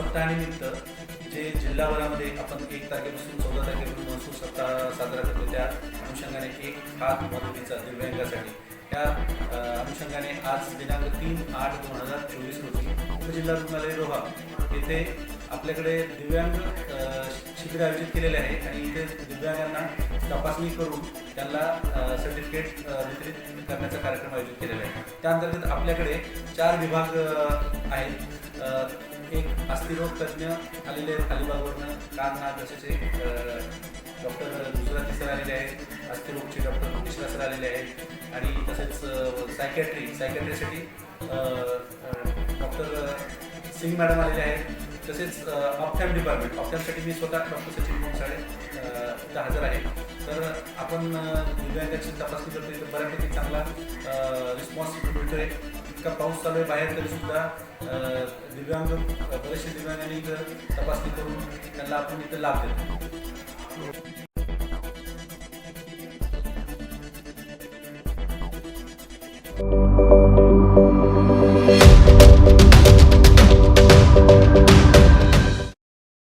सप्ताहानिमित्त जे जिल्हाभरामध्ये आपण एक तारखेपासून चौदा तारखेपासून महसूल सप्ताह साजरा करतो त्या अनुषंगाने एक हात मदतीचा दिव्यांगासाठी. त्या अनुषंगाने आज दिनांक तीन आठ दोन हजार चोवीस रोजी उपजिल्हा रुग्णालय रोहा येथे आपल्याकडे दिव्यांग शिबिर आयोजित केलेले आहे आणि इथे दिव्यांगांना तपासणी करून त्यांना सर्टिफिकेट वितरित करण्याचा कार्यक्रम आयोजित केलेला आहे. त्या अंतर्गत आपल्याकडे चार विभाग आहेत. एक अस्थिरोग तज्ज्ञ आलेले आहेत अलिबागवरनं. कान तसेच एक डॉक्टर गुजराती सर आलेले आहेत. अस्थिरोगचे डॉक्टर मिश्रा सर आलेले आहेत. आणि तसेच सायकॅट्री सायकॅट्रीसाठी डॉक्टर सिंग मॅडम आलेले आहेत. तसेच ऑप्टॅम डिपार्टमेंट. ऑप्टॅमसाठी मी स्वतः डॉक्टर सचिन मोसाळे इथं हजर आहे. तर आपण दिव्यांगाची तपासणी करतो तर बऱ्यापैकी चांगला रिस्पॉन्स मिळतोय इतका पाऊस चालू आहे बाहेर तरी सुद्धा दिव्यांग बरेचसे दिव्यांगांनी इथं तपासणी करून त्यांना आपण इथं लाभ देतो